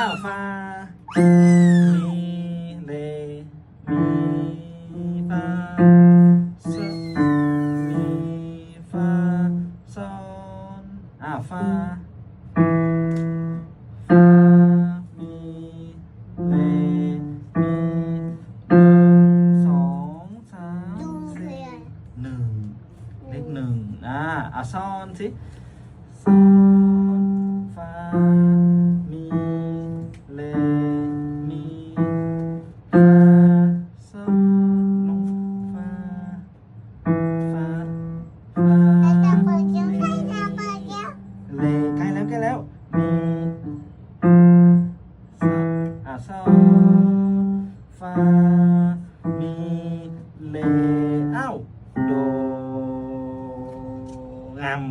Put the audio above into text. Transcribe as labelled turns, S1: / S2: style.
S1: ามีเลมีฟาซมีฟาซอนอ่าฟาฟามีเลมีหนึ่งสองสามสี่หนึ่งเลขหนึ่งอ่าอะซอนสิซอน
S2: ใก
S1: ล้แล้วใกล้แล้วมีอาซอฟามีเลอ้าวโดงาม